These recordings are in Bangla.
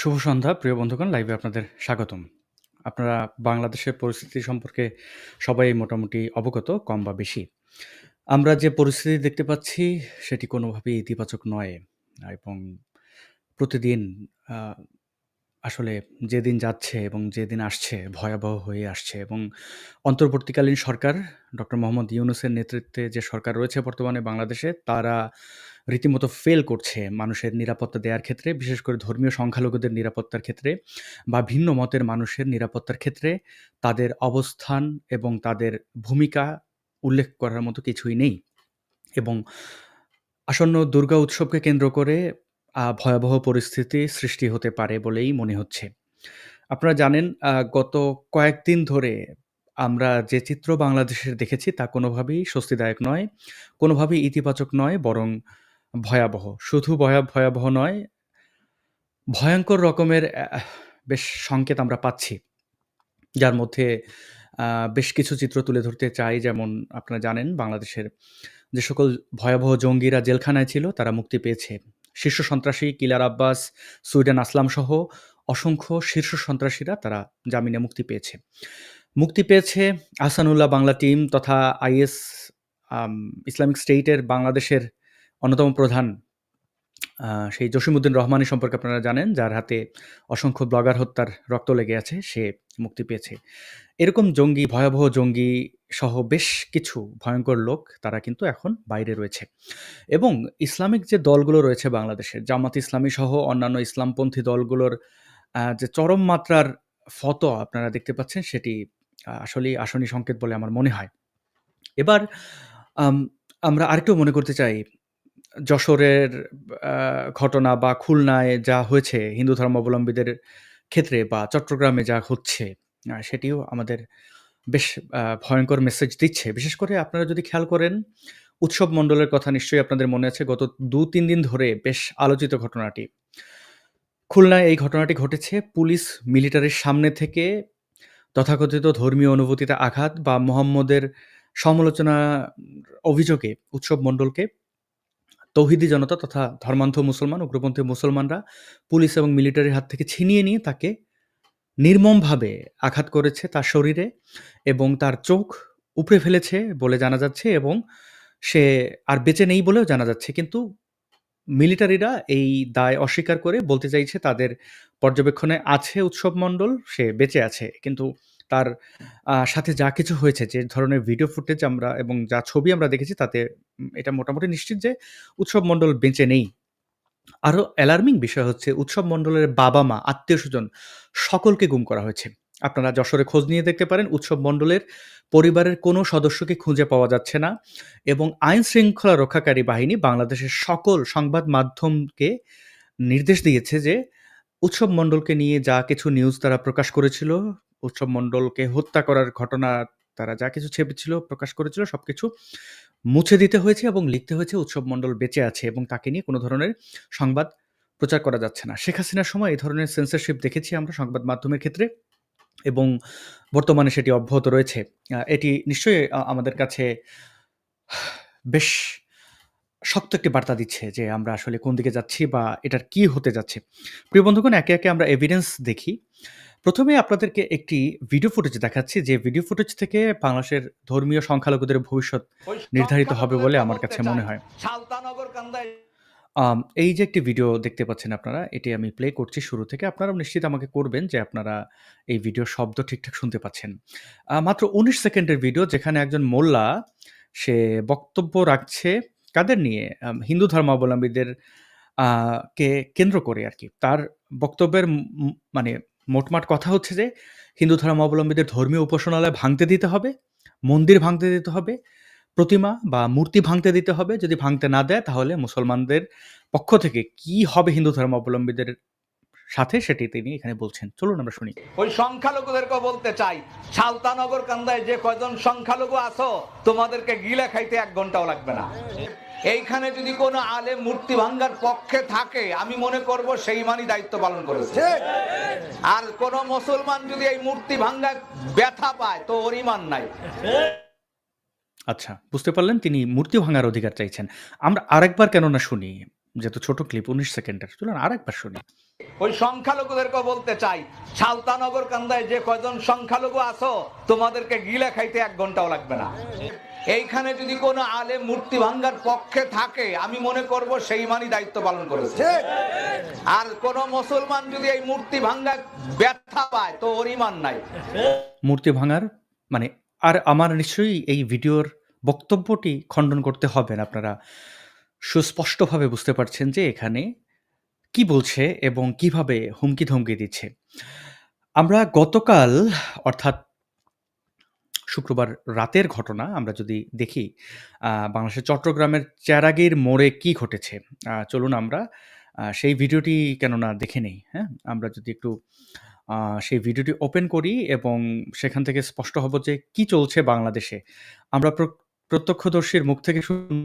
শুভ সন্ধ্যা, প্রিয় বন্ধুগণ, লাইভে আপনাদের স্বাগতম। আপনারা বাংলাদেশের পরিস্থিতি সম্পর্কে সবাই মোটামুটি অবগত, কম বা বেশি। আমরা যে পরিস্থিতি দেখতে পাচ্ছি, সেটি কোনোভাবেই ইতিবাচক নয় এবং প্রতিদিন আসলে যেদিন যাচ্ছে এবং যেদিন আসছে, ভয়াবহ হয়ে আসছে এবং অন্তর্বর্তীকালীন সরকার, ডক্টর মোহাম্মদ ইউনুসের নেতৃত্বে যে সরকার রয়েছে বর্তমানে বাংলাদেশে, তারা রীতিমতো ফেল করছে মানুষের নিরাপত্তা দেওয়ার ক্ষেত্রে বিশেষ করে ধর্মীয় সংখ্যালঘুদের নিরাপত্তার ক্ষেত্রে বা ভিন্ন মতের মানুষের নিরাপত্তার ক্ষেত্রে তাদের অবস্থান এবং তাদের ভূমিকা উল্লেখ করার মতো কিছুই নেই এবং আসন্ন দুর্গা উৎসবকে কেন্দ্র করে ভয়াবহ পরিস্থিতি সৃষ্টি হতে পারে বলেই মনে হচ্ছে। আপনারা জানেন গত কয়েকদিন ধরে আমরা যে চিত্র বাংলাদেশের দেখেছি তা কোনোভাবেই স্বস্তিদায়ক নয়, কোনোভাবেই ইতিবাচক নয় বরং ভয়াবহ। শুধু ভয়া ভয়াবহ নয়, ভয়ংকর রকমের বেশ সংকেত আমরা পাচ্ছি। যার মধ্যে বেশ কিছু চিত্র তুলে ধরতে চাই যেমন আপনারা জানেন বাংলাদেশের যে সকল ভয়াবহ জঙ্গিরা জেলখানায় ছিল তারা মুক্তি পেয়েছে। শীর্ষ সন্ত্রাসী কিলার আব্বাস, সুইডেন আসলাম সহ অসংখ্য শীর্ষ সন্ত্রাসীরা তারা জামিনে মুক্তি পেয়েছে। মুক্তি পেয়েছে আহসানুল্লাহ বাংলা টিম তথা আইএস ইসলামিক স্টেটের বাংলাদেশের অন্যতম প্রধান সেই জসিমউদ্দিন রহমানী সম্পর্কে আপনারা জানেন, যার হাতে অসংখ্য ব্লগার হত্যার রক্ত লেগে আছে, সে মুক্তি পেয়েছে। এরকম জঙ্গি, ভয়াবহ জঙ্গি সহ বেশ কিছু ভয়ঙ্কর লোক তারা কিন্তু এখন বাইরে রয়েছে। এবং ইসলামিক যে দলগুলো রয়েছে বাংলাদেশের, জামাত ইসলামী সহ অন্যান্য ইসলামপন্থী দলগুলোর যে চরম মাত্রার ফতোয়া আপনারা দেখতে পাচ্ছেন সেটি আসলেই আসনি সংকেত বলে আমার মনে হয়। এবার আমরা আরেকটু মনে করতে চাই যশোরের ঘটনা বা খুলনায় যা হয়েছে হিন্দু ধর্মাবলম্বীদের ক্ষেত্রে বা চট্টগ্রামে যা হচ্ছে সেটিও আমাদের বেশ ভয়ঙ্কর মেসেজ দিচ্ছে। বিশেষ করে আপনারা যদি খেয়াল করেন, উৎসব মণ্ডলের কথা নিশ্চয়ই আপনাদের মনে আছে, গত ২-৩ দিন ধরে বেশ আলোচিত ঘটনাটি। খুলনায় এই ঘটনাটি ঘটেছে, পুলিশ মিলিটারির সামনে থেকে তথাকথিত ধর্মীয় অনুভূতিতে আঘাত বা মোহাম্মদের সমালোচনা অভিযোগে উৎসব মণ্ডলকে তৌহিদি জনতা তথা ধর্মান্ধ মুসলমান, উগ্রপন্থী মুসলমানরা পুলিশ এবং মিলিটারির হাত থেকে ছিনিয়ে নিয়ে তাকে নির্মমভাবে আঘাত করেছে তার শরীরে এবং তার চোখ উপড়ে ফেলেছে বলে জানা যাচ্ছে এবং সে আর বেঁচে নেই বলেও জানা যাচ্ছে। কিন্তু মিলিটারিরা এই দায় অস্বীকার করে বলতে চাইছে তাদের পর্যবেক্ষণে আছে উৎসব মণ্ডল, সে বেঁচে আছে। কিন্তু তার সাথে যা কিছু হয়েছে, যে ধরনের ভিডিও ফুটেজ আমরা এবং যা ছবি আমরা দেখেছি তাতে এটা মোটামুটি নিশ্চিত যে উৎসব মণ্ডল বেঁচে নেই। আরও অ্যালার্মিং বিষয় হচ্ছে উৎসব মণ্ডলের বাবা-মা, আত্মীয় স্বজন সকলকে গুম করা হয়েছে। আপনারা যশোরে খোঁজ নিয়ে দেখতে পারেন উৎসব মণ্ডলের পরিবারের কোনো সদস্যকে খুঁজে পাওয়া যাচ্ছে না এবং আইন শৃঙ্খলা রক্ষাকারী বাহিনী বাংলাদেশের সকল সংবাদ মাধ্যমকে নির্দেশ দিয়েছে যে উৎসব মণ্ডলকে নিয়ে যা কিছু নিউজ তারা প্রকাশ করেছিল, উৎসব মণ্ডলকে হত্যা করার ঘটনা তারা যা কিছু ছেপেছিল, প্রকাশ করেছিল সব কিছু মুছে দিতে হয়েছে এবং লিখতে হয়েছে উৎসব মণ্ডল বেঁচে আছে এবং তাকে নিয়ে কোনো ধরনের সংবাদ প্রচার করা যাচ্ছে না। শেখ হাসিনার সময় এই ধরনের সেন্সরশিপ দেখেছি আমরা সংবাদ মাধ্যমের ক্ষেত্রে এবং বর্তমানে সেটি অব্যাহত রয়েছে। এটি নিশ্চয়ই আমাদের কাছে বেশ শক্ত একটি বার্তা দিচ্ছে যে আমরা আসলে কোন দিকে যাচ্ছি বা এটার কি হতে যাচ্ছে। প্রিয় বন্ধুগণ একে, একে আমরা এভিডেন্স দেখি। ১ম এ আপনাদেরকে একটি ভিডিও ফুটেজ দেখাচ্ছি যে ভিডিও ফুটেজ থেকে বাংলাদেশের ধর্মীয় সংখ্যালঘুদের ভবিষ্যৎ নির্ধারিত হবে বলে আমার কাছে মনে হয়। এই যে একটি ভিডিও দেখতে পাচ্ছেন আপনারা, এটি আমি প্লে করছি শুরু থেকে। আপনারাও নিশ্চিত আমাকে করবেন যে আপনারা এই ভিডিওর শব্দ ঠিকঠাক শুনতে পাচ্ছেন। মাত্র ১৯ সেকেন্ডের ভিডিও যেখানে একজন মোল্লা সে বক্তব্য রাখছে কাদের নিয়ে? হিন্দু ধর্মাবলম্বীদের কে কেন্দ্র করে আর কি তার বক্তব্যের মানে মোটমাট কথা হচ্ছে যে হিন্দু ধর্মাবলম্বীদের ধর্মীয় উপাসনালয় ভাঙতে দিতে হবে, মন্দির ভাঙতে দিতে হবে, প্রতিমা বা মূর্তি ভাঙতে দিতে হবে। যদি ভাঙতে না দেয় তাহলে মুসলমানদের পক্ষ থেকে কি হবে হিন্দু ধর্মাবলম্বীদের সাথে সেটি তিনি এখানে বলছেন। চলুন আমরা শুনি। ওই সংখ্যালঘুদেরকে বলতে চাই সালতানগর কান্দায় যে কয়জন সংখ্যালঘু আছো তোমাদেরকে গিলা খাইতে এক ঘন্টাও লাগবে না এইখানে যদি কোনো আলে মূর্তি ভাঙ্গার পক্ষে থাকে আমি মনে করব সেই মানই দায়িত্ব পালন করেছে আর কোন মুসলমান যদি এই মূর্তি ভাঙ্গা ব্যথা পায় তো ওর ইমান নাই আচ্ছা, বুঝতে পারলেন তিনি মূর্তি ভাঙার অধিকার চাইছেন। আমরা আরেকবার কেন না শুনি। যেহেতু ছোট ক্লিপ ১৯ সেকেন্ডের। চলুন আরেকবার শুনি। ওই সংখ্যালঘুদেরকে বলতে চাই সালতানগর কান্দায় যে কয়জন সংখ্যালঘু আছো তোমাদেরকে গিলে খাইতে এক ঘন্টাও লাগবে না এইখানে যদি কোনো আলে মূর্তি ভাঙ্গার পক্ষে থাকে আমি মনে করব সেই মানই দায়িত্ব পালন করেছে আর কোন মুসলমান যদি এই মূর্তি ভাঙ্গা ব্যথা পায় তো ওর ইমান নাই মূর্তি ভাঙার মানে আর আমার নিশ্চয়ই এই ভিডিওর বক্তব্যটি খণ্ডন করতে হবে না। আপনারা সুস্পষ্টভাবে বুঝতে পারছেন যে এখানে কি বলছে এবং কীভাবে হুমকি-ধমকি দিচ্ছে। আমরা গতকাল অর্থাৎ শুক্রবার রাতের ঘটনা আমরা যদি দেখি বাংলাদেশের চট্টগ্রামের চেরাগীর মোড়ে কি ঘটেছে? চলুন আমরা সেই ভিডিওটি কেননা দেখে নেই, হ্যাঁ? আমরা যদি একটু সেই ভিডিওটি ওপেন করি এবং সেখান থেকে স্পষ্ট হব যে কি চলছে বাংলাদেশে। আমরা প্র প্রত্যক্ষদর্শীর মুখ থেকে শুনব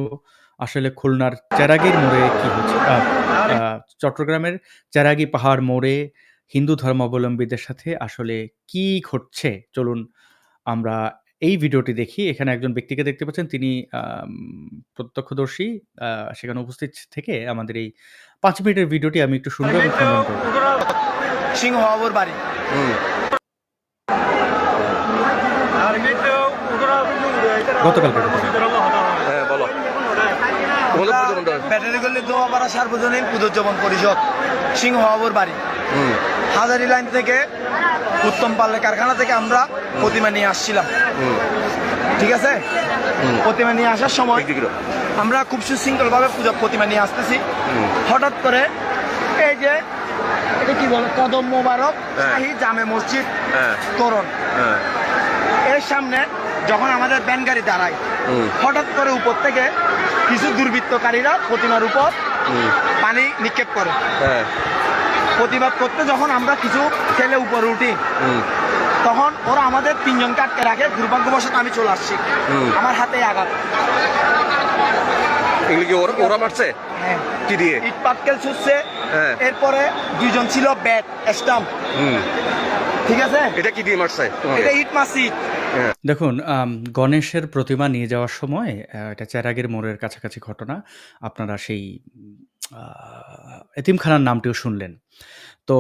আসলে খুলনার চেরাগীর মোড়ে কি হচ্ছে। চট্টগ্রামের চেরাগী পাহাড় মোড়ে হিন্দু ধর্মাবলম্বীদের সাথে আসলে কি ঘটছে? চলুন আমরা এই ভিডিওটি দেখি। এখানে একজন ব্যক্তিকে দেখতে পাচ্ছেন তিনি প্রত্যক্ষদর্শী সেখানে উপস্থিত থেকে আমাদের এই পাঁচ মিনিটের ভিডিওটি আমি একটু। সিংহবাবুর বাড়ি গতকালকের ঘটনা। হ্যাঁ বলো তোমাদের পুজো মণ্ডপ ব্যাটারি গল্লি দোয়াপাড়া সার্বজনীন পুজোজ্জীবন পরিষদ সিংহবাবুর বাড়ি। হাজারি লাইন থেকে উত্তম পাল্লে কারখানা থেকে আমরা প্রতিমা নিয়ে আসছিলাম। ঠিক আছে? প্রতিমা নিয়ে আসার সময় আমরা খুব সুশৃঙ্খল ভাবে পুজো প্রতিমা নিয়ে আসতেছি। হঠাৎ করে এই যে এটা কি বলে কদম মোবারক হ্যাঁ। শাহী জামে মসজিদ হ্যাঁ। তোরণ। হ্যাঁ। এর সামনে যখন আমাদের ব্যান গাড়ি দাঁড়ায় হঠাৎ করে উপর থেকে কিছু দুর্বৃত্তকারীরা প্রতিমার উপর পানি নিক্ষেপ করে। হ্যাঁ। প্রতিবাদ করতে যখন আমরা কিছু ছেলে উপরে উঠি তখন ওরা আমাদের তিনজনকে আটকে রাখে দুর্ভাগ্যবশত আমি চলে আসছি। আমার হাতে আঘাত। এগুলি কি ওরা ওরা মারছে? হ্যাঁ। কি দিয়ে? ইট পাটকেল ছুটছে। হ্যাঁ। এরপরে দুইজন ছিল ব্যাট স্টাম্প। হুম। ঠিক আছে এটা কি দিয়ে মারছে এটা ইট দেখুন গণেশের প্রতিমা নিয়ে যাওয়ার সময় এটা চেরাগের মোড়ের কাছাকাছি ঘটনা। আপনারা সেই এতিমখানার নামটিও শুনলেন। তো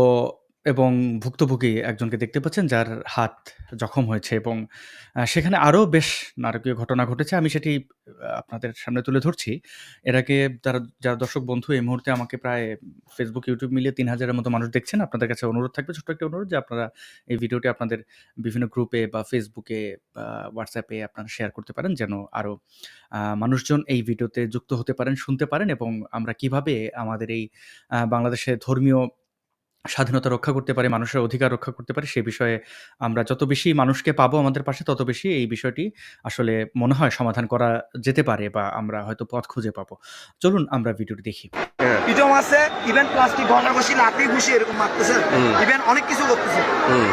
এবং ভুক্তভোগী একজনকে দেখতে পাচ্ছেন যার হাত জখম হয়েছে এবং সেখানে আরও বেশ নারকীয় ঘটনা ঘটেছে। আমি সেটি আপনাদের সামনে তুলে ধরছি। এর আগে যারা যারা দর্শক বন্ধু এই মুহূর্তে আমাকে প্রায় Facebook, YouTube মিলিয়ে ৩,০০০ এর মতো মানুষ দেখছেন। আপনাদের কাছে অনুরোধ থাকবে ছোট্ট একটা অনুরোধ যে আপনারা এই ভিডিওটি আপনাদের বিভিন্ন গ্রুপে বা এ বা এ আপনারা শেয়ার করতে পারেন যেন আরও মানুষজন এই ভিডিওতে যুক্ত হতে পারেন, শুনতে পারেন এবং আমরা কীভাবে আমাদের এই বাংলাদেশে ধর্মীয় স্বাধীনতা রক্ষা করতে পারে মানুষের অধিকার রক্ষা করতে পারে সে বিষয়ে আমরা যত বেশি মানুষকে পাবো আমাদের পাশে তত বেশি এই বিষয়টি আসলে মনে হয় সমাধান করা যেতে পারে বা আমরা হয়তো পথ খুঁজে পাবো। চলুন আমরা ভিডিওটি দেখি। ইটও মারছে ইভেন প্লাস্টিক ঘষা ঘষি লাকড়ি ঘুষি এরকম মারতেছে। ইভেন অনেক কিছু করতেছে। হুম।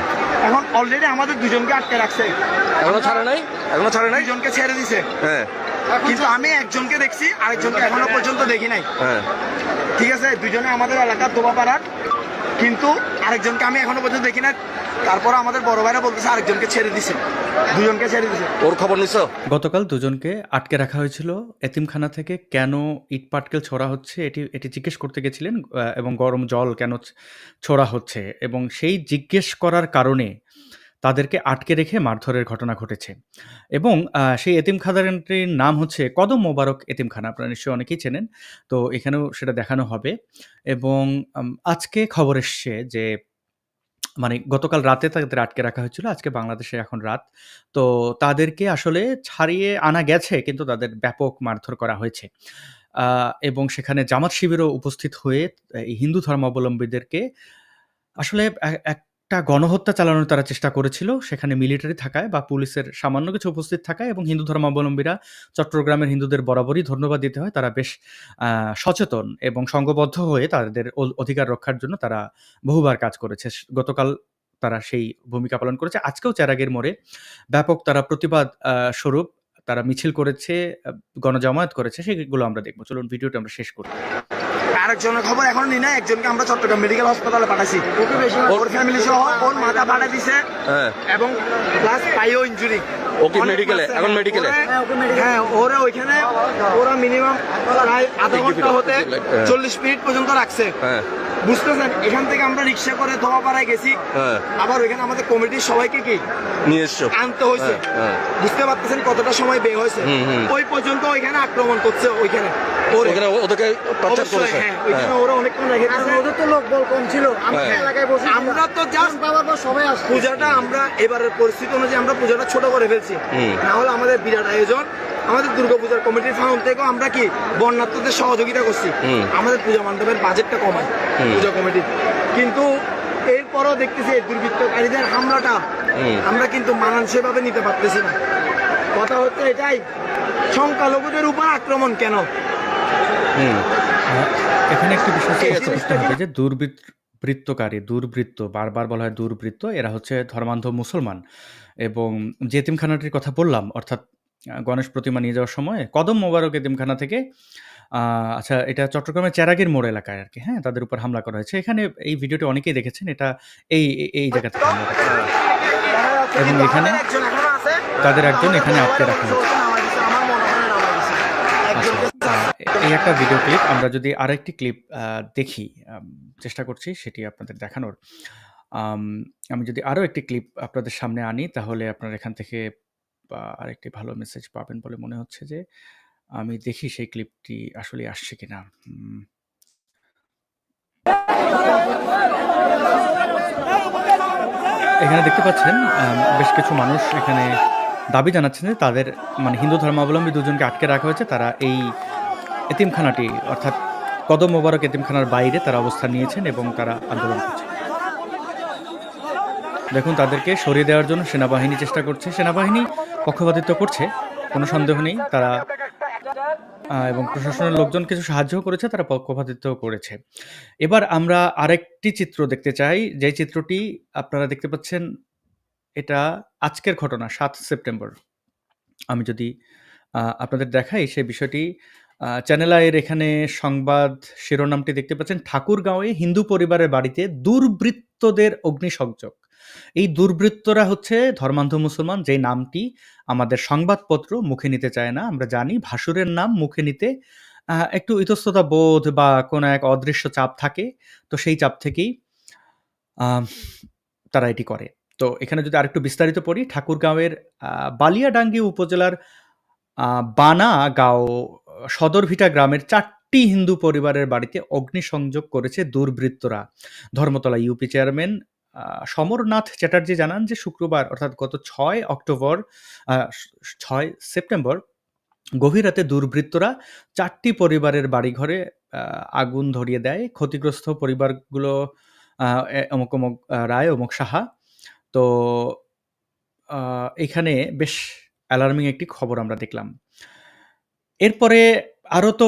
এখন অলরেডি আমাদের দুজনকে আটকে রাখছে। এখনও ছাড়ে নাই? এখনও ছাড়ে নাই? দুজনকে ছেড়ে দিছে। হ্যাঁ। কিন্তু আমি একজনকে দেখছি আরেকজনকে এখনও পর্যন্ত দেখি নাই। হ্যাঁ। ঠিক আছে দুজনে আমাদের এলাকার দোবা পাড়ার কিন্তু আরেকজনকে আমি এখনও পর্যন্ত দেখি না। তারপর আমাদের বড় ভাইরা বলতেছে আরেকজনকে ছেড়ে দিছে। দুজনকে ছেড়ে দিছে। ওর খবর নিছ? গতকাল দুজনকে আটকে রাখা হয়েছিল। এতিমখানা থেকে কেন ইট-পাটকেল ছোড়া হচ্ছে এটি এটি জিজ্ঞেস করতে গেছিলেন এবং গরম জল কেন ছোড়া হচ্ছে। এবং সেই জিজ্ঞেস করার কারণে তাদেরকে আটকে রেখে মারধরের ঘটনা ঘটেছে। এবং সেই এতিমখানাটির নাম হচ্ছে কদম মোবারক এতিমখানা। আপনারা নিশ্চয়ই অনেকেই চেনেন। তো এখানেও সেটা দেখানো হবে এবং আজকে খবর এসছে যে মানে গতকাল রাতে তাদের আটকে রাখা হয়েছিল। আজকে বাংলাদেশে এখন রাত। তো তাদেরকে আসলে ছাড়িয়ে আনা গেছে, কিন্তু তাদের ব্যাপক মারধর করা হয়েছে। এবং সেখানে জামাত শিবিরও উপস্থিত হয়ে হিন্দু ধর্মাবলম্বীদেরকে আসলে এ একটা গণহত্যা চালানোর তারা চেষ্টা করেছিল। সেখানে মিলিটারি থাকায় বা পুলিশের সামান্য কিছু উপস্থিত থাকায় এবং হিন্দু ধর্মাবলম্বীরা চট্টগ্রামের হিন্দুদের বরাবরই ধন্যবাদ দিতে হয়। তারা বেশ সচেতন এবং সংঘবদ্ধ হয়ে তাদের অধিকার রক্ষার জন্য তারা বহুবার কাজ করেছে। গতকাল তারা সেই ভূমিকা পালন করেছে। আজকেও চেরাগীর মোড়ে ব্যাপক তারা প্রতিবাদ স্বরূপ তারা মিছিল করেছে, গণজামায়াত করেছে সেগুলো আমরা দেখব চলুন ভিডিওটা আমরা শেষ করি। আরেকজনের খবর এখনও নি না একজনকে আমরা চট্টগ্রাম মেডিকেল হাসপাতালে পাঠাইছি। ওর ফ্যামিলি সহ ওর মাথা ফাটা দিছে হ্যাঁ। এবং প্লাস পাইও ইনজুরি ও কি মেডিকেলে? এখন মেডিকেলে? হ্যাঁ ওরা ওইখানে ওরা মিনিমাম প্রায় আধা ঘণ্টা হতে হ্যাঁ। চল্লিশ মিনিট পর্যন্ত রাখছে। হ্যাঁ। বুঝতেছেন? এখান থেকে আমরা রিক্সা করে ধোয়াপাড়ায় গেছি। হ্যাঁ। আবার ওইখানে আমাদের কমিটির সবাইকে কি? নিয়ে এসছো। আনতে হয়েছে। হ্যাঁ, হ্যাঁ। বুঝতে পারতেছেন কতটা সময় বে হয়েছে। ওই পর্যন্ত ওইখানে আক্রমণ করছে ওইখানে। ওখানে ওদেরকে টর্চার করেছে। হ্যাঁ, ওরা অনেকক্ষণ ওদের তো লোক বল কম ছিল। আমরা হ্যাঁ। এলাকায় বসে আমরা তো জাস্ট বাবার পর সবাই আসছে। পূজাটা আমরা এবারের পরিস্থিতি অনুযায়ী আমরা পূজাটা ছোট করে ফেলছি। না হলে আমাদের বিরাট আয়োজন। আমাদের দুর্গাপূজার কমিটির ফাউন্ড থেকেও আমরা কি বন্যার্থদের সহযোগিতা করছি? আমাদের পূজা মণ্ডপের বাজেটটা কমায় পূজা কমিটির কিন্তু এরপরও দেখতেছি এই দুর্বৃত্তকারীদের হামলাটা আমরা কিন্তু মানানসইভাবে নিতে পারতেছি না। কথা হচ্ছে এটাই। সংখ্যালঘুদের উপর আক্রমণ কেন? এখানে একটি বিষয় করতে হবে যে দুর্বৃত্তকারী দুর্বৃত্ত বারবার বলা হয় দুর্বৃত্ত এরা হচ্ছে ধর্মান্ধ মুসলমান। এবং যে এতিমখানাটির কথা বললাম অর্থাৎ গণেশ প্রতিমা নিয়ে যাওয়ার সময় কদম মোবারক এতিমখানা থেকে আচ্ছা এটা চট্টগ্রামের চেরাগির মোড় এলাকায় আর কি হ্যাঁ তাদের উপর হামলা করা হয়েছে। এখানে এই ভিডিওটি অনেকেই দেখেছেন এটা এই এই- জায়গা থেকে। এবং এখানে তাদের একজন এখানে আটকে রাখা হয়েছে আমার মনে হয় নামাই দিছে। একজনকে আচ্ছা আহ, এই একটা ভিডিও ক্লিপ আমরা যদি আরেকটি ক্লিপ দেখি চেষ্টা করছি সেটি আপনাদের দেখানোর। আমি যদি আরও একটি ক্লিপ আপনাদের সামনে আনি, তাহলে আপনারা এখান থেকে আরেকটি ভালো মেসেজ পাবেন বলে মনে হচ্ছে যে, আমি দেখি সেই ক্লিপটি আসলে আসছে কিনা। এখানে দেখতে পাচ্ছেন বেশ কিছু মানুষ এখানে দাবি জানাচ্ছেন যে তাদের মানে হিন্দু ধর্মাবলম্বী দুজনকে আটকে রাখা হয়েছে। তারা এই এতিমখানাটি, অর্থাৎ কদম মোবারক এতিমখানার বাইরে তারা অবস্থান নিয়েছেন এবং তারা আন্দোলন করছে দেখুন, তাদেরকে সরিয়ে দেওয়ার জন্য সেনাবাহিনী চেষ্টা করছে। সেনাবাহিনী পক্ষপাতিত্ব করছে, কোনো সন্দেহ নেই, তারা এবং প্রশাসনের লোকজন কিছু সাহায্য করেছে, তারা পক্ষপাতিত্ব করেছে। এবার আমরা আরেকটি চিত্র দেখতে চাই। যে চিত্রটি আপনারা দেখতে পাচ্ছেন, এটা আজকের ঘটনা, সাত সেপ্টেম্বর। আমি যদি আপনাদের দেখাই সেই বিষয়টি চ্যানেল আয়ের এখানে সংবাদ শিরোনামটি দেখতে পাচ্ছেন। ঠাকুরগাঁওয়ে হিন্দু পরিবারের বাড়িতে দুর্বৃত্তদের অগ্নিসংযোগ। এই দুর্বৃত্তরা হচ্ছে ধর্মান্ধ মুসলমান যে নামটি আমাদের সংবাদপত্র মুখে নিতে চায় না আমরা জানি ভাসুরের নাম মুখে নিতে একটু ইতস্ততা বোধ বা কোনো এক অদৃশ্য চাপ থাকে তো সেই চাপ থেকেই তারা এটি করে। তো এখানে যদি আরেকটু বিস্তারিত পড়ি ঠাকুরগাঁওয়ের আহ, বালিয়াডাঙ্গি উপজেলার বানা বানাগাঁও সদরভিটা গ্রামের চারটি হিন্দু পরিবারের বাড়িতে অগ্নিসংযোগ করেছে দুর্বৃত্তরা। ধর্মতলা ইউপি চেয়ারম্যান সমরনাথ চ্যাটার্জি জানান যে শুক্রবার, অর্থাৎ গত ছয় অক্টোবর ছয় সেপ্টেম্বর, গভীর রাতে দুর্বৃত্তরা চারটি পরিবারের বাড়িঘরে আগুন ধরিয়ে দেয়। ক্ষতিগ্রস্ত পরিবারগুলো অমুক অমুক রায়, অমুক সাহা। তো এখানে বেশ অ্যালার্মিং একটি খবর আমরা দেখলাম। এরপরে আরও তো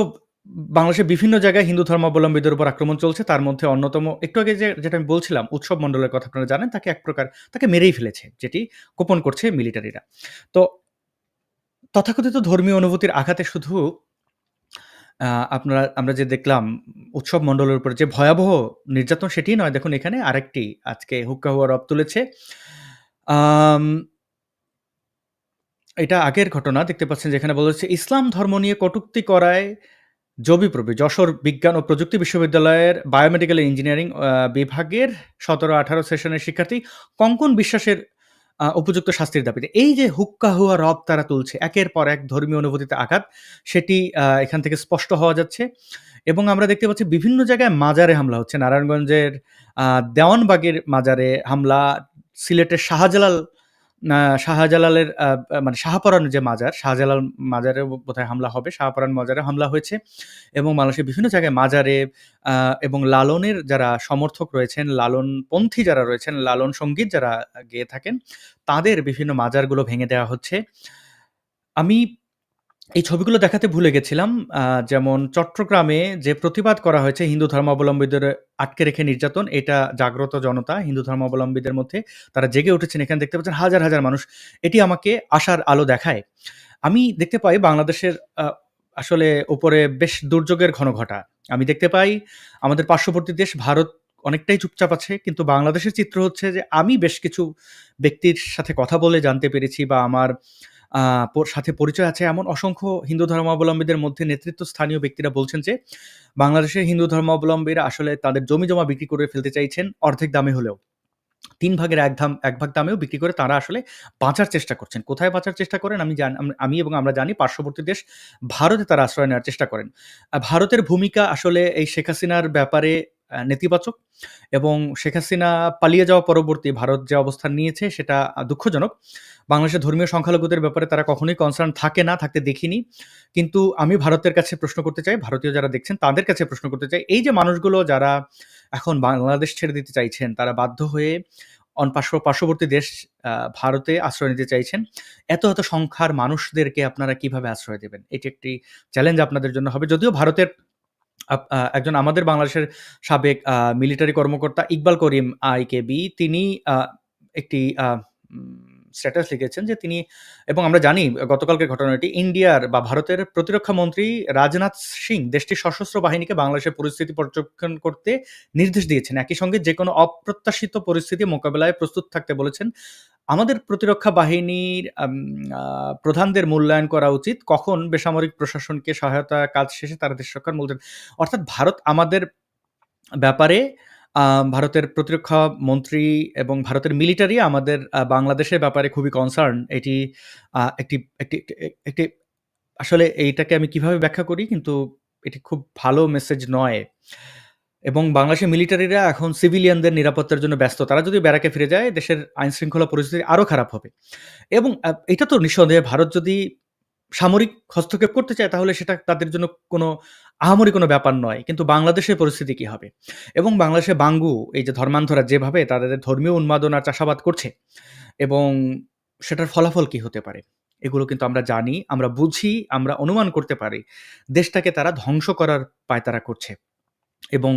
বাংলাদেশের বিভিন্ন জায়গায় হিন্দু ধর্মাবলম্বীদের উপর আক্রমণ চলছে, তার মধ্যে অন্যতম একটু আগে যে, যেটা আমি বলছিলাম, উৎসব মণ্ডলের কথা আপনারা জানেন, তাকে এক প্রকার, তাকে মেরেই ফেলেছে, যেটি গোপন করছে মিলিটারিরা। তো তথাকথিত ধর্মীয় অনুভূতির আঘাতে শুধু আপনারা, আমরা যে দেখলাম, উৎসব মণ্ডলের উপর যে ভয়াবহ নির্যাতন সেটি নয়। দেখুন, এখানে আরেকটি আজকে হুক্কা হুয়া রব তুলেছে। এটা আগের ঘটনা, দেখতে পাচ্ছেন যেখানে বলা হচ্ছে ইসলাম ধর্ম নিয়ে কটূক্তি করায় জবি প্রবি যশোর বিজ্ঞান ও প্রযুক্তি বিশ্ববিদ্যালয়ের বায়োমেডিক্যাল ইঞ্জিনিয়ারিং বিভাগের সতেরো আঠারো সেশনের শিক্ষার্থী কঙ্কন বিশ্বাসের উপযুক্ত শাস্তির দাবিতে। এই যে হুক্কা হুয়া রব তারা তুলছে, একের পর এক ধর্মীয় অনুভূতিতে আঘাত, সেটি এখান থেকে স্পষ্ট হওয়া যাচ্ছে। এবং আমরা দেখতে পাচ্ছি বিভিন্ন জায়গায় মাজারে হামলা হচ্ছে। নারায়ণগঞ্জের দেওয়ানবাগের মাজারে হামলা, সিলেটের শাহজালাল শাহজালালের মানে শাহপরান যে মাজার, শাহজালাল মাজারে বোধহয় হামলা হবে, শাহপরান মাজারে হামলা হয়েছে এবং মানুষের বিভিন্ন জায়গায় মাজারে এবং লালনের যারা সমর্থক রয়েছেন, লালনপন্থী যারা রয়েছেন, লালন সংগীত যারা গেয়ে থাকেন, তাদের বিভিন্ন মাজারগুলো ভেঙে দেওয়া হচ্ছে। আমি এই ছবিগুলো দেখাতে ভুলে গেছিলাম যেমন চট্টগ্রামে যে প্রতিবাদ করা হয়েছে হিন্দু ধর্মাবলম্বীদের আটকে রেখে নির্যাতন, এটা জাগ্রত জনতা, হিন্দু ধর্মাবলম্বীদের মধ্যে তারা জেগে উঠেছেন, এখানে দেখতে পাচ্ছেন হাজার হাজার মানুষ। এটি আমাকে আশার আলো দেখায়। আমি দেখতে পাই বাংলাদেশের আসলে উপরে বেশ দুর্যোগের ঘন ঘটা। আমি দেখতে পাই আমাদের পার্শ্ববর্তী দেশ, ভারত অনেকটাই চুপচাপ আছে, কিন্তু বাংলাদেশের চিত্র হচ্ছে যে আমি বেশ কিছু ব্যক্তির সাথে কথা বলে জানতে পেরেছি বা আমার সাথে পরিচয় আছে এমন অসংখ্য হিন্দু ধর্মাবলম্বীদের মধ্যে নেতৃত্ব স্থানীয় ব্যক্তিরা বলছেন যে বাংলাদেশের হিন্দু ধর্মাবলম্বীরা আসলে তাদের জমি জমা বিক্রি করে ফেলতে চাইছেন অর্ধেক দামে হলেও। তিন ভাগের এক ধাম, এক ভাগ দামেও বিক্রি করে তারা আসলে বাঁচার চেষ্টা করছেন। কোথায় বাঁচার চেষ্টা করেন? আমি জানি, আম- এবং আমরা জানি পার্শ্ববর্তী দেশ ভারতে তারা আশ্রয় নেওয়ার চেষ্টা করেন। ভারতের ভূমিকা আসলে এই শেখ হাসিনার ব্যাপারে নেতিবাচক এবং শেখ হাসিনা পালিয়ে যাওয়া পরবর্তী ভারত যে অবস্থান নিয়েছে সেটা দুঃখজনক। বাংলাদেশের ধর্মীয় সংখ্যালঘুদের ব্যাপারে তারা কখনোই কনসার্ন থাকে না, থাকতে দেখিনি। কিন্তু আমি ভারতের কাছে প্রশ্ন করতে চাই, ভারতীয় যারা দেখছেন তাদের কাছে প্রশ্ন করতে চাই, এই যে মানুষগুলো যারা এখন বাংলাদেশ ছেড়ে দিতে চাইছেন, তারা বাধ্য হয়ে অন পার্শ্ব, পার্শ্ববর্তী দেশ ভারতে আশ্রয় নিতে চাইছেন, এত এত সংখ্যার মানুষদেরকে আপনারা কীভাবে আশ্রয় দেবেন? এটি একটি চ্যালেঞ্জ আপনাদের জন্য হবে। যদিও ভারতের একজন আমাদের বাংলাদেশের সাবেক মিলিটারি কর্মকর্তা ইকবাল করিম আইকেবি তিনি একটি স্ট্যাটাস লিখেছেন যে তিনি, এবং আমরা জানি গতকালকের ঘটনাটি, ইন্ডিয়ার বা ভারতের প্রতিরক্ষা মন্ত্রী রাজনাথ সিং দেশটির সশস্ত্র বাহিনীকে বাংলাদেশের পরিস্থিতি পর্যবেক্ষণ করতে নির্দেশ দিয়েছেন। একই সঙ্গে যে কোনো অপ্রত্যাশিত পরিস্থিতি মোকাবেলায় প্রস্তুত থাকতে বলেছেন, আমাদের প্রতিরক্ষা বাহিনীর প্রধানদের মূল্যায়ন করা উচিত। কখন বেসামরিক প্রশাসনকে সহায়তা কাজ শেষে তারা দেশ রক্ষার মূলধন অর্থাৎ ভারত আমাদের ব্যাপারে ভারতের প্রতিরক্ষা মন্ত্রী এবং ভারতের মিলিটারি আমাদের বাংলাদেশের ব্যাপারে খুবই কনসার্ন এটি একটি একটি, একটি- আসলে এইটাকে আমি কীভাবে ব্যাখ্যা করি? কিন্তু এটি খুব ভালো মেসেজ নয়। এবং বাংলাদেশের মিলিটারিরা এখন সিভিলিয়ানদের নিরাপত্তার জন্য ব্যস্ত। তারা যদি ব্যারাকে ফিরে যায়, দেশের আইন শৃঙ্খলা পরিস্থিতি আরও খারাপ হবে। এবং এটা তো নিঃসন্দেহে ভারত যদি সামরিক হস্তক্ষেপ করতে চায় তাহলে সেটা তাদের জন্য কোনো আহামরি কোনো ব্যাপার নয়। কিন্তু বাংলাদেশের পরিস্থিতি কি হবে? এবং বাংলাদেশে বাঙ্গু এই যে ধর্মান্ধরা যেভাবে তাদের ধর্মীয় উন্মাদনা চাষাবাদ করছে এবং সেটার ফলাফল কি হতে পারে? এগুলো কিন্তু আমরা জানি আমরা বুঝি আমরা অনুমান করতে পারি। দেশটাকে তারা ধ্বংস করার পায়তারা করছে। এবং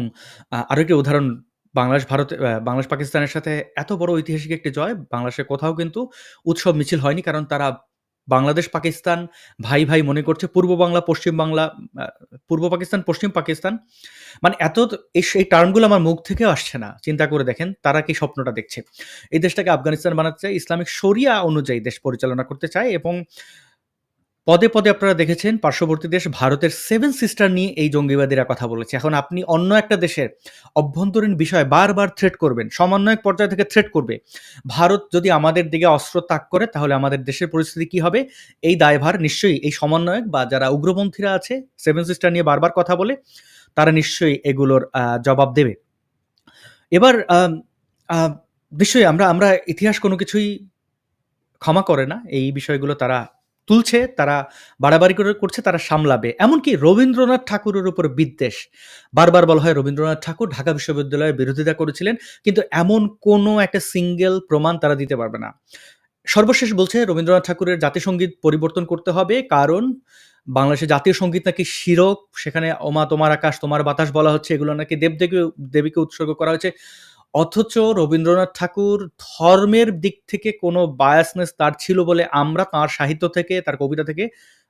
আরও আরও একটি উদাহরণ বাংলাদেশ ভারত বাংলাদেশ পাকিস্তানের সাথে এত বড় ঐতিহাসিক একটি জয়, বাংলাদেশের কোথাও কিন্তু উৎসব মিছিল হয়নি। কারণ তারা বাংলাদেশ পাকিস্তান ভাই, ভাই মনে করছে। পূর্ব বাংলা, পশ্চিম বাংলা, পূর্ব পাকিস্তান, পশ্চিম পাকিস্তান। মানে এত এই টার্মগুলো আমার মুখ থেকেও আসছে না। চিন্তা করে দেখেন তারা কি স্বপ্নটা দেখছে। এই দেশটাকে আফগানিস্তান বানাচ্ছে ইসলামিক শরিয়া অনুযায়ী দেশ পরিচালনা করতে চায় এবং পদে, পদে আপনারা দেখেছেন পার্শ্ববর্তী দেশ ভারতের সেভেন সিস্টার নিয়ে এই জঙ্গিবাদীরা কথা বলেছে। এখন আপনি অন্য একটা দেশের অভ্যন্তরীণ বিষয় বারবার থ্রেট করবেন। সমন্বয়ক পর্যায় থেকে থ্রেট করবে। ভারত যদি আমাদের দিকে অস্ত্র তাক করে তাহলে আমাদের দেশের পরিস্থিতি কি হবে? এই দায়ভার নিশ্চয়ই এই সমন্বয়ক বা যারা উগ্রপন্থীরা আছে সেভেন সিস্টার নিয়ে বারবার কথা বলে তারা নিশ্চয়ই এগুলোর জবাব দেবে। এবার নিশ্চয়ই আমরা আমরা ইতিহাস কোনো কিছুই ক্ষমা করে না। এই বিষয়গুলো তারা তুলছে, তারা বাড়াবাড়ি করে করছে, তারা সামলাবে। এমনকি রবীন্দ্রনাথ ঠাকুরের উপর বিদ্বেষ। বারবার বলা হয় রবীন্দ্রনাথ ঠাকুর ঢাকা বিশ্ববিদ্যালয়ের বিরোধিতা করেছিলেন। কিন্তু এমন কোনো একটা সিঙ্গেল প্রমাণ তারা দিতে পারবে না। সর্বশেষ বলছে রবীন্দ্রনাথ ঠাকুরের জাতীয় পরিবর্তন করতে হবে। কারণ বাংলাদেশের জাতীয় সংগীত নাকি শিরক, সেখানে ওমা তোমার আকাশ তোমার বাতাস বলা হচ্ছে। এগুলো নাকি দেবদেবী দেবীকে উৎসর্গ করা হয়েছে। অথচ রবীন্দ্রনাথ ঠাকুর ধর্মের দিক থেকে কোনো বায়াসনেস তার ছিল বলে আমরা তাঁর সাহিত্য থেকে, তার কবিতা থেকে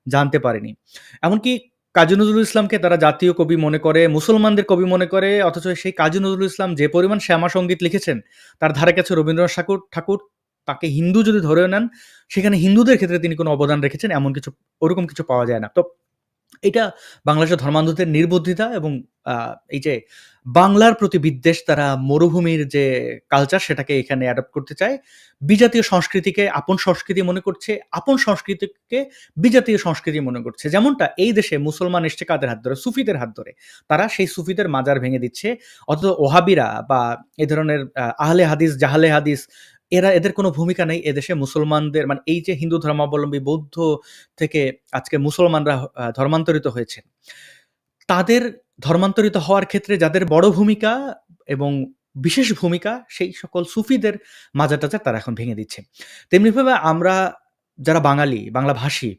জানতে পারিনি। এমনকি কাজী নজরুল ইসলামকে তারা জাতীয় কবি মনে করে, মুসলমানদের কবি মনে করে। অথচ সেই কাজী নজরুল ইসলাম যে পরিমাণ শ্যামা সংগীত লিখেছেন, তার ধারে কাছে রবীন্দ্রনাথ ঠাকুর ঠাকুর তাকে হিন্দু যদি ধরে নেন, সেখানে হিন্দুদের ক্ষেত্রে তিনি কোনো অবদান রেখেছেন এমন কিছু ওরকম কিছু পাওয়া যায় না। তো এটা বাংলাদেশের ধর্মান্ধদের নির্বুদ্ধিতা এবং এই যে বাংলার প্রতি বিদ্বেষ তারা মরুভূমির যে কালচার সেটাকে এখানে অ্যাডপ্ট করতে চায়। বিজাতীয় সংস্কৃতিকে আপন সংস্কৃতি মনে করছে, আপন সংস্কৃতিকে বিজাতীয় সংস্কৃতি মনে করছে। যেমনটা এই দেশে মুসলমান এসছে কাদের হাত ধরে? সুফিদের হাত ধরে। তারা সেই সুফিদের মাজার ভেঙে দিচ্ছে। অথচ ওহাবিরা বা এ ধরনের আহলে হাদিস, জাহালে হাদিস এরা এদের কোনো ভূমিকা নেই এদেশে মুসলমানদের মানে এই যে হিন্দু ধর্মাবলম্বী বৌদ্ধ থেকে আজকে মুসলমানরা ধর্মান্তরিত হয়েছে। তাদের ধর্মান্তরিত হওয়ার ক্ষেত্রে যাদের বড় ভূমিকা এবং বিশেষ ভূমিকা সেই সকল সুফিদের মাজার-টাজার তারা এখন ভেঙে দিচ্ছে। তেমনিভাবে আমরা যারা বাঙালি, বাংলাভাষী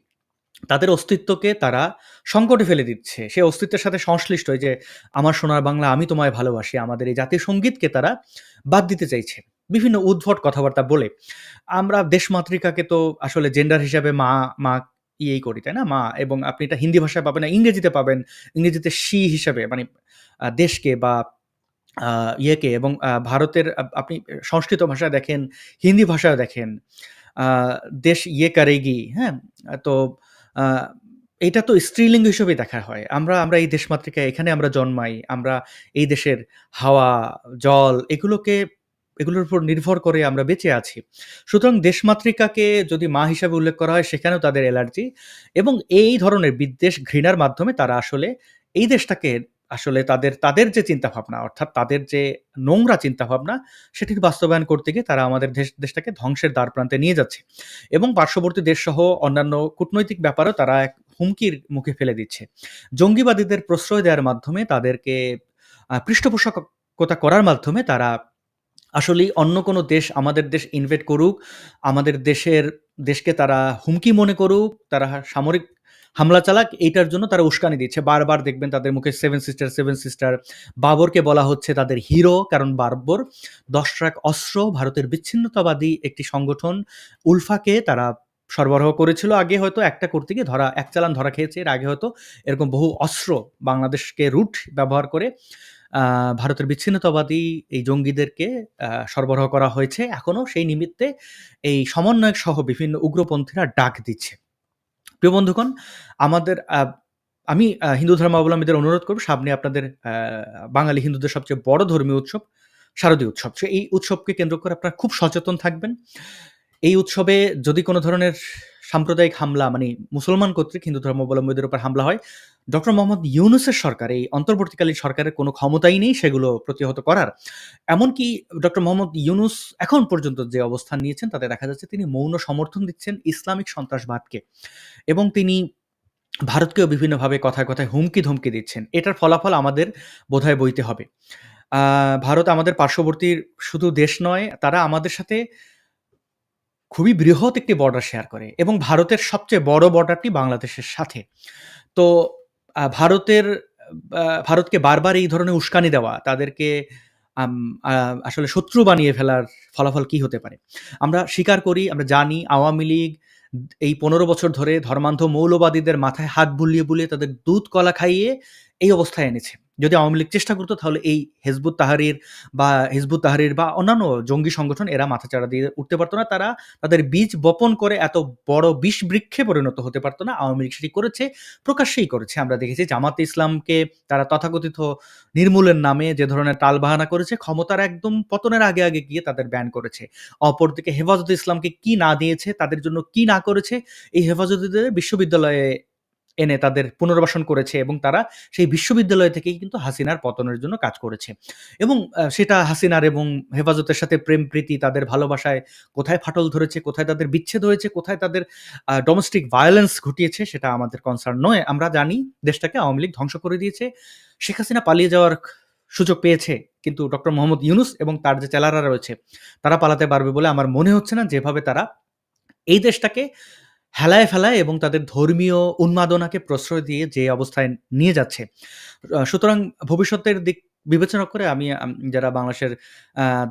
তাদের অস্তিত্বকে তারা সংকটে ফেলে দিচ্ছে। সেই অস্তিত্বের সাথে সংশ্লিষ্ট যে আমার সোনার বাংলা আমি তোমায় ভালোবাসি আমাদের এই জাতীয় সঙ্গীতকে তারা বাদ দিতে চাইছে। বিভিন্ন উদ্ভট কথাবার্তা বলে। আমরা দেশমাতৃকাকে তো আসলে জেন্ডার হিসাবে মা মা ইয়েই করি, তাই না? মা এবং আপনি এটা হিন্দি ভাষায় পাবেন না, ইংরেজিতে পাবেন। ইংরেজিতে শি হিসাবে মানে দেশকে বা ইয়েকে এবং ভারতের আপনি সংস্কৃত ভাষায় দেখেন, হিন্দি ভাষায় দেখেন দেশ ইয়ে করেগি হ্যাঁ? তো এটা তো স্ত্রীলিঙ্গ হিসেবে দেখা হয়। আমরা আমরা এই দেশমাতৃকা এখানে আমরা জন্মাই, আমরা এই দেশের হাওয়া, জল এগুলোকে এগুলোর উপর নির্ভর করে আমরা বেঁচে আছি। সুতরাং দেশমাতৃকাকে যদি মা হিসাবে উল্লেখ করা হয়, সেখানেও তাদের অ্যালার্জি এবং এই ধরনের বিদ্বেষ ঘৃণার মাধ্যমে তারা আসলে এই দেশটাকে আসলে তাদের তাদের যে চিন্তাভাবনা, অর্থাৎ তাদের যে নোংরা চিন্তাভাবনা, সেটির বাস্তবায়ন করতে গিয়ে তারা আমাদের দেশ, দেশটাকে ধ্বংসের দ্বার প্রান্তে নিয়ে যাচ্ছে এবং পার্শ্ববর্তী দেশসহ অন্যান্য কূটনৈতিক ব্যাপারেও তারা এক হুমকির মুখে ফেলে দিচ্ছে। জঙ্গিবাদীদের প্রশ্রয় দেওয়ার মাধ্যমে তাদেরকে পৃষ্ঠপোষকতা করার মাধ্যমে তারা আসলেই অন্য কোনো দেশ আমাদের দেশ ইনভেট করুক, আমাদের দেশের দেশকে তারা হুমকি মনে করুক, তারা সামরিক হামলা চালাক, এইটার জন্য তারা উস্কানি দিচ্ছে। বারবার দেখবেন তাদের মুখে সেভেন সিস্টার সেভেন সিস্টার বাবরকে বলা হচ্ছে তাদের হিরো কারণ বাবর দশ ট্রাক অস্ত্র, ভারতের বিচ্ছিন্নতাবাদী একটি সংগঠন, উলফাকে তারা সরবরাহ করেছিল। আগে হয়তো একটা করতে গিয়ে ধরা, এক চালান ধরা খেয়েছে, এর আগে হয়তো এরকম বহু অস্ত্র বাংলাদেশকে রুট ব্যবহার করে ভারতের বিচ্ছিন্নতাবাদী এই জঙ্গিদেরকে সরবরাহ করা হয়েছে। এখনও সেই নিমিত্তে এই সমন্বয়ক সহ বিভিন্ন উগ্রপন্থীরা ডাক দিচ্ছে। প্রিয় বন্ধুগণ, আমাদের আমি হিন্দু ধর্মাবলম্বীদের অনুরোধ করব, সামনে আপনাদের বাঙালি হিন্দুদের সবচেয়ে বড় ধর্মীয় উৎসব, শারদীয় উৎসব। সো এই উৎসবকে কেন্দ্র করে আপনারা খুব সচেতন থাকবেন। এই উৎসবে যদি কোনো ধরনের সাম্প্রদায়িক হামলা মানে মুসলমান কর্তৃক হিন্দু ধর্মাবলম্বীদের উপর হামলা হয় ডক্টর মোহাম্মদ ইউনুসের সরকার, এই অন্তর্বর্তীকালীন সরকারের কোনো ক্ষমতাই নেই সেগুলো প্রতিহত করার। এমনকি ডক্টর মোহাম্মদ ইউনুস এখন পর্যন্ত যে অবস্থান নিয়েছেন, তাতে দেখা যাচ্ছে তিনি মৌন সমর্থন দিচ্ছেন ইসলামিক সন্ত্রাসবাদকে এবং তিনি ভারতকেও বিভিন্নভাবে কথায় কথায় হুমকি ধমকি দিচ্ছেন। এটার ফলাফল আমাদের বোধহয় বইতে হবে। ভারত আমাদের পার্শ্ববর্তী শুধু দেশ নয়, তারা আমাদের সাথে খুবই বৃহৎ একটি বর্ডার শেয়ার করে এবং ভারতের সবচেয়ে বড় বর্ডারটি বাংলাদেশের সাথে। তো ভারতের ভারতকে বারবার এই ধরনের উস্কানি দেওয়া, তাদেরকে আসলে শত্রু বানিয়ে ফেলার ফলাফল কি হতে পারে? আমরা স্বীকার করি, আমরা জানি আওয়ামী লীগ এই পনেরো বছর ধরে ধর্মান্ধ মৌলবাদীদের মাথায় হাত বুলিয়ে বুলিয়ে তাদের দুধ কলা খাইয়ে এই অবস্থায় এনেছে। যদি আওয়ামী লীগ চেষ্টা করতো, তাহলে এই হেজবুত তাহারির বা হেজবুত তাহারির বা অন্যান্য জঙ্গি সংগঠন এরা মাথাচাড়া দিয়ে উঠতে পারতো না। তারা তাদের বীজ বপন করে এত বড় বিষ বৃক্ষে পরিণত হতে পারতো না। আওয়ামী লীগ সেটি করেছে, প্রকাশ্যেই করেছে। আমরা দেখেছি জামাতে ইসলামকে তারা তথাকথিত নির্মূলের নামে যে ধরনের টালবাহানা করেছে, ক্ষমতার একদম পতনের আগে আগে গিয়ে তাদের ব্যান করেছে। অপরদিকে হেফাজতে ইসলামকে কি না দিয়েছে, তাদের জন্য কি না করেছে, এই হেফাজতে বিশ্ববিদ্যালয়ে এনে তাদের পুনর্বাসন করেছে এবং তারা সেই বিশ্ববিদ্যালয় থেকেই কিন্তু হাসিনার পতনের জন্য কাজ করেছে। এবং সেটা হাসিনার এবং হেফাজতের সাথে প্রেম, প্রীতি, তাদের ভালোবাসায় কোথায় ফাটল ধরেছে, কোথায় তাদের বিচ্ছেদ হয়েছে, কোথায় তাদের ডোমেস্টিক ভায়োলেন্স ঘটিয়েছে সেটা আমাদের কনসার্ন নয়। আমরা জানি দেশটাকে আওয়ামী লীগ ধ্বংস করে দিয়েছে। শেখ হাসিনা পালিয়ে যাওয়ার সুযোগ পেয়েছে, কিন্তু ডক্টর মোহাম্মদ ইউনুস এবং তার যে চেলারা রয়েছে, তারা পালাতে পারবে বলে আমার মনে হচ্ছে না। যেভাবে তারা এই দেশটাকে হেলায় ফেলায় এবং তাদের ধর্মীয় উন্মাদনাকে প্রশ্রয় দিয়ে যে অবস্থায় নিয়ে যাচ্ছে। সুতরাং ভবিষ্যতের দিক বিবেচনা করে আমি যারা বাংলাদেশের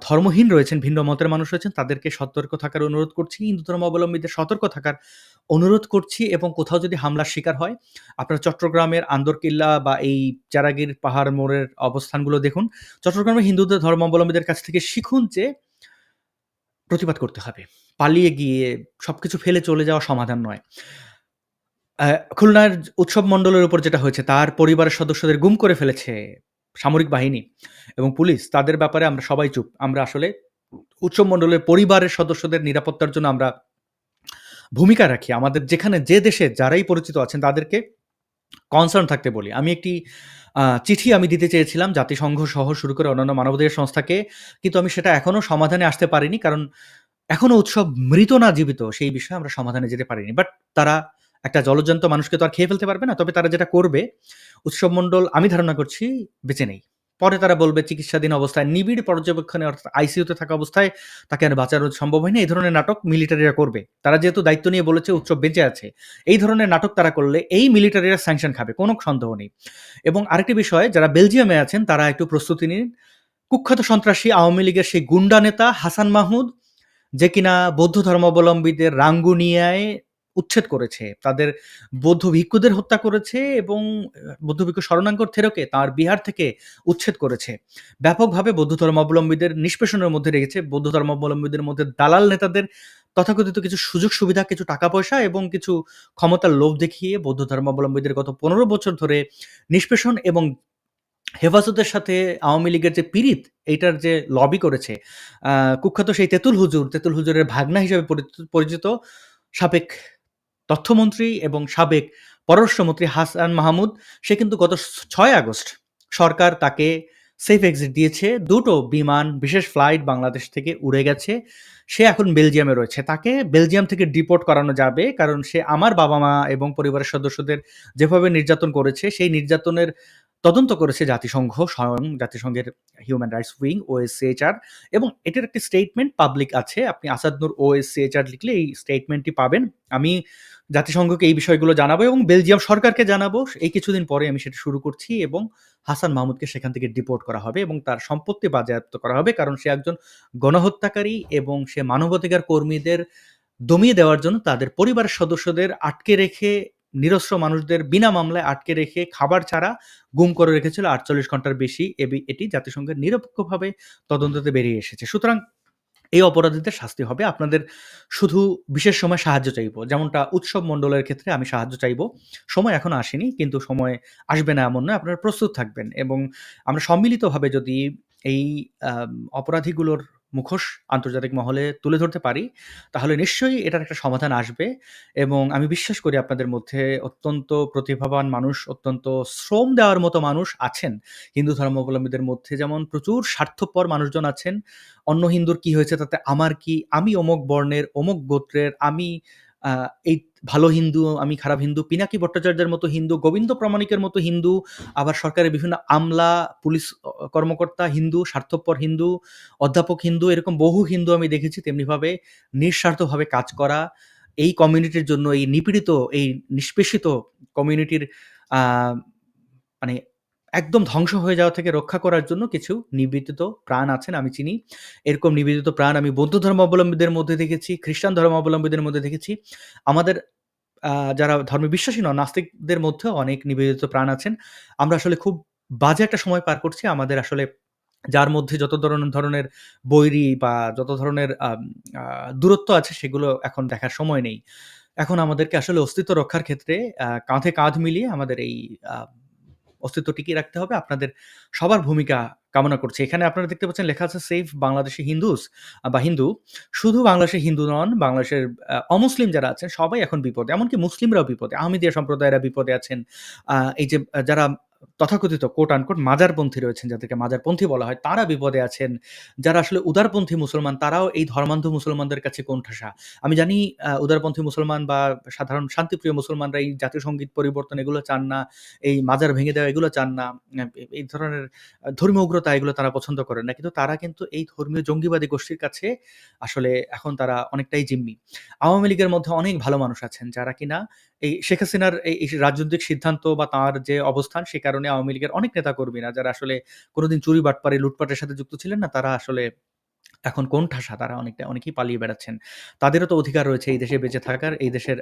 ধর্মহীন রয়েছেন, ভিন্ন মতের মানুষ রয়েছেন, তাদেরকে সতর্ক থাকার অনুরোধ করছি, হিন্দু ধর্মাবলম্বীদের সতর্ক থাকার অনুরোধ করছি এবং কোথাও যদি হামলার শিকার হয়, আপনার চট্টগ্রামের আন্দরকিল্লা বা এই চারাগির পাহাড় মোড়ের অবস্থানগুলো দেখুন। চট্টগ্রামের হিন্দুদের ধর্মাবলম্বীদের কাছ থেকে শিখুন যে প্রতিবাদ করতে হবে। পালিয়ে গিয়ে সবকিছু ফেলে চলে যাওয়া সমাধান নয়। খুলনার উৎসব মণ্ডলের উপর যেটা হয়েছে, তার পরিবারের সদস্যদের গুম করে ফেলেছে সামরিক বাহিনী এবং পুলিশ। তাদের ব্যাপারে আমরা সবাই চুপ। আমরা আসলে উৎসব মণ্ডলের পরিবারের সদস্যদের নিরাপত্তার জন্য আমরা ভূমিকা রাখি। আমাদের যেখানে যে দেশে যারাই পরিচিত আছেন, তাদেরকে কনসার্ন থাকতে বলি। আমি একটি চিঠি আমি দিতে চেয়েছিলাম। জাতিসংঘ সহ শুরু করে অন্যান্য মানবাধিকার সংস্থাকে, কিন্তু আমি সেটা এখনও সমাধানে আসতে পারিনি। কারণ এখনও উৎসব মৃত না জীবিত, সেই বিষয়ে আমরা সমাধানে যেতে পারিনি। বাট তারা একটা জলজন্ত মানুষকে তো আর খেয়ে ফেলতে পারবে না, তবে তারা যেটা করবে, উৎসব মণ্ডল, আমি ধারণা করছি, বেঁচে নেই। পরে তারা বলবে, চিকিৎসাধীন অবস্থায়, নিবিড় পর্যবেক্ষণে অর্থাৎ আইসিইউতে থাকা অবস্থায় তাকে আর বাঁচানো সম্ভব হয়নি। এই ধরনের নাটক মিলিটারিরা করবে। তারা যেহেতু দায়িত্ব নিয়ে বলেছে, উৎসব বেঁচে আছে। এই ধরনের নাটক তারা করলে এই মিলিটারিরা স্যাংশন খাবে, কোনো সন্দেহ নেই। এবং আরেকটি বিষয়, যারা বেলজিয়ামে আছেন, তারা একটু প্রস্তুতি নিন। কুখ্যাত সন্ত্রাসী আওয়ামী লীগের সেই গুন্ডা নেতা হাসান মাহমুদ যে কিনা বৌদ্ধ ধর্মাবলম্বীদের রাঙ্গুনিয়ায় উচ্ছেদ করেছে। তাদের বৌদ্ধ ভিক্ষুদের হত্যা করেছে এবং বৌদ্ধ ভিক্ষু শরণাঙ্কর থেরোকে তার বিহার থেকে উচ্ছেদ করেছে। ব্যাপকভাবে বৌদ্ধ ধর্মাবলম্বীদের নিষ্পেষণের মধ্যে রেখেছে। বৌদ্ধ ধর্মাবলম্বীদের মধ্যে দালাল নেতাদের তথাকথিত কিছু সুযোগ সুবিধা, কিছু টাকা-পয়সা এবং কিছু ক্ষমতার লোভ দেখিয়ে বৌদ্ধ ধর্মাবলম্বীদের গত ১৫ বছর ধরে নিষ্পেষণ এবং হেফাজতের সাথে আওয়ামী লীগের যে পীড়িত, এইটার যে লবি করেছে, কুখ্যাত সেই তেঁতুল হুজুর, তেঁতুল হুজুরের ভাগনা হিসেবে পরিচিত সাবেক তথ্যমন্ত্রী এবং সাবেক পররাষ্ট্রমন্ত্রী হাসান মাহমুদ, সে কিন্তু গত ছয় আগস্ট সরকার তাকে সেফ এক্সিট দিয়েছে। দুটো বিমান, বিশেষ ফ্লাইট বাংলাদেশ থেকে উড়ে গেছে। সে এখন বেলজিয়ামে রয়েছে। তাকে বেলজিয়াম থেকে ডিপোর্ট করানো যাবে। কারণ সে আমার বাবা-মা এবং পরিবারের সদস্যদের যেভাবে নির্যাতন করেছে, সেই নির্যাতনের তদন্ত করেছে জাতিসংঘ স্বয়ং জাতিসংঘের হিউম্যান রাইটস উইং ওএসসিএইচআর এবং এটার একটি স্টেটমেন্ট পাবলিক আছে। আপনি আসাদ নূর ওএসসিএইচআর লিখলে এই স্টেটমেন্টটি পাবেন। আমি জাতিসংঘকে এই বিষয়গুলো জানাব এবং বেলজিয়াম সরকারকে জানাব। এই কিছুদিন পরে আমি সেটা শুরু করছি এবং হাসান মাহমুদকে সেখান থেকে ডিপোর্ট করা হবে এবং তার সম্পত্তি বাজেয়াপ্ত করা হবে। কারণ সে একজন গণহত্যাকারী এবং সে মানবাধিকার কর্মীদের দমিয়ে দেওয়ার জন্য তাদের পরিবারের সদস্যদের আটকে রেখে নিরস্ত্র মানুষদের বিনা মামলায় আটকে রেখে খাবার ছাড়া গুম করে রেখেছিল ৪৮ ঘণ্টার বেশি। এটি জাতিসংঘের নিরপেক্ষভাবে তদন্ততে বেরিয়ে এসেছে। সুতরাং এই অপরাধীদের শাস্তি হবে। আপনাদের শুধু বিশেষ সময় সাহায্য চাইব যেমনটা উৎসব মণ্ডলের ক্ষেত্রে আমি সাহায্য চাইব সময় এখনও আসেনি, কিন্তু সময় আসবে না এমন নয়। আপনারা প্রস্তুত থাকবেন এবং আমরা সম্মিলিতভাবে যদি এই অপরাধীগুলোর মুখোশ আন্তর্জাতিক মহলে তুলে ধরতে পারি, তাহলে নিশ্চয়ই এটার একটা সমাধান আসবে এবং আমি বিশ্বাস করি আপনাদের মধ্যে অত্যন্ত প্রতিভাবান মানুষ, অত্যন্ত শ্রম দেওয়ার মতো মানুষ আছেন। হিন্দু ধর্মাবলম্বীদের মধ্যে যেমন প্রচুর স্বার্থপর মানুষজন আছেন। অন্য হিন্দুর কি হয়েছে তাতে আমার কি? আমি অমুক বর্ণের, অমুক গোত্রের, আমি এই ভালো হিন্দু, আমি খারাপ হিন্দু, পিনাকি ভট্টাচার্যের মতো হিন্দু, গোবিন্দ প্রামাণিকের মতো হিন্দু, আবার সরকারের বিভিন্ন আমলা, পুলিশ কর্মকর্তা হিন্দু, স্বার্থপর হিন্দু, অধ্যাপক হিন্দু, এরকম বহু হিন্দু আমি দেখেছি তেমনিভাবে নিঃস্বার্থভাবে কাজ করা। এই কমিউনিটির জন্য এই নিপীড়িত, এই নিষ্পেষিত কমিউনিটির মানে একদম ধ্বংস হয়ে যাওয়া থেকে রক্ষা করার জন্য কিছু নিবেদিত প্রাণ আছেন আমি চিনি। এরকম নিবেদিত প্রাণ আমি বৌদ্ধ ধর্মাবলম্বীদের মধ্যে দেখেছি, খ্রিস্টান ধর্মাবলম্বীদের মধ্যে দেখেছি। আমাদের যারা ধর্মে বিশ্বাসী নন, নাস্তিকদের মধ্যেও অনেক নিবেদিত প্রাণ আছেন। আমরা আসলে খুব বাজে একটা সময় পার করছি। আমাদের আসলে যার মধ্যে যত ধরনের ধরনের বৈরি বা যত ধরনের দূরত্ব আছে সেগুলো এখন দেখার সময় নেই। এখন আমাদেরকে আসলে অস্তিত্ব রক্ষার ক্ষেত্রে কাঁধে কাঁধ মিলিয়ে আমাদের এই অস্তিত্ব টিকিয়ে রাখতে হবে। আপনাদের সবার ভূমিকা কামনা করছি। এখানে আপনারা দেখতে পাচ্ছেন লেখা আছে সেফ বাংলাদেশি হিন্দুস বা হিন্দু। শুধু বাংলাদেশের হিন্দু নন, বাংলাদেশের অমুসলিম যারা আছেন সবাই এখন বিপদে। এমনকি মুসলিমরাও বিপদে। আহমেদিয়া সম্প্রদায়েরা বিপদে আছেন। এই যে যারা তথাকথিত কোট আনকোট মাজারপন্থী রয়েছেন, যাদেরকে মাজারপন্থী বলা হয়, তারা বিপদে আছেন। যারা আসলে উদারপন্থী মুসলমান, তারাও এই ধর্মান্ধ মুসলমানদের কাছে কোণঠাসা। আমি জানি উদারপন্থী মুসলমান বা সাধারণ শান্তিপ্রিয় মুসলমানরা এই জাতীয় সংগীত পরিবর্তন এগুলো চান না। এই মাজার ভেঙে দেওয়া এগুলো চান না। এই ধরনের ধর্মীয় উগ্রতা এগুলো তারা পছন্দ করেন না। কিন্তু তারা কিন্তু এই ধর্মীয় জঙ্গিবাদী গোষ্ঠীর কাছে আসলে এখন তারা অনেকটাই জিম্মি। আওয়ামী লীগের মধ্যে অনেক ভালো মানুষ আছেন যারা কিনা এই শেখ হাসিনার এই রাজনৈতিক সিদ্ধান্ত বা তার যে অবস্থান সে কারণে আওয়ামী লীগের অনেক নেতা নেতাকর্মীরা যারা আসলে কোনোদিন চুরি বাটপারি লুটপাটের সাথে যুক্ত ছিলেন না, তারা আসলে এখন কোন ঠাসা তারা অনেকটা অনেকেই পালিয়ে বেড়াচ্ছেন। তাদেরও তো অধিকার রয়েছে এই দেশে বেঁচে থাকার, এই দেশের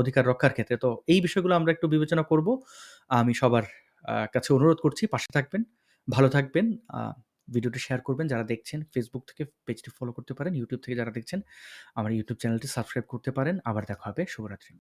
অধিকার রক্ষার ক্ষেত্রে। তো এই বিষয়গুলো আমরা একটু বিবেচনা করব। আমি সবার কাছে অনুরোধ করছি পাশে থাকবেন, ভালো থাকবেন। ভিডিওটি শেয়ার করবেন যারা দেখছেন। ফেসবুক থেকে পেজটি ফলো করতে পারেন। ইউটিউব থেকে যারা দেখছেন আমার ইউটিউব চ্যানেলটি সাবস্ক্রাইব করতে পারেন। আবার দেখা হবে। শুভরাত্রি।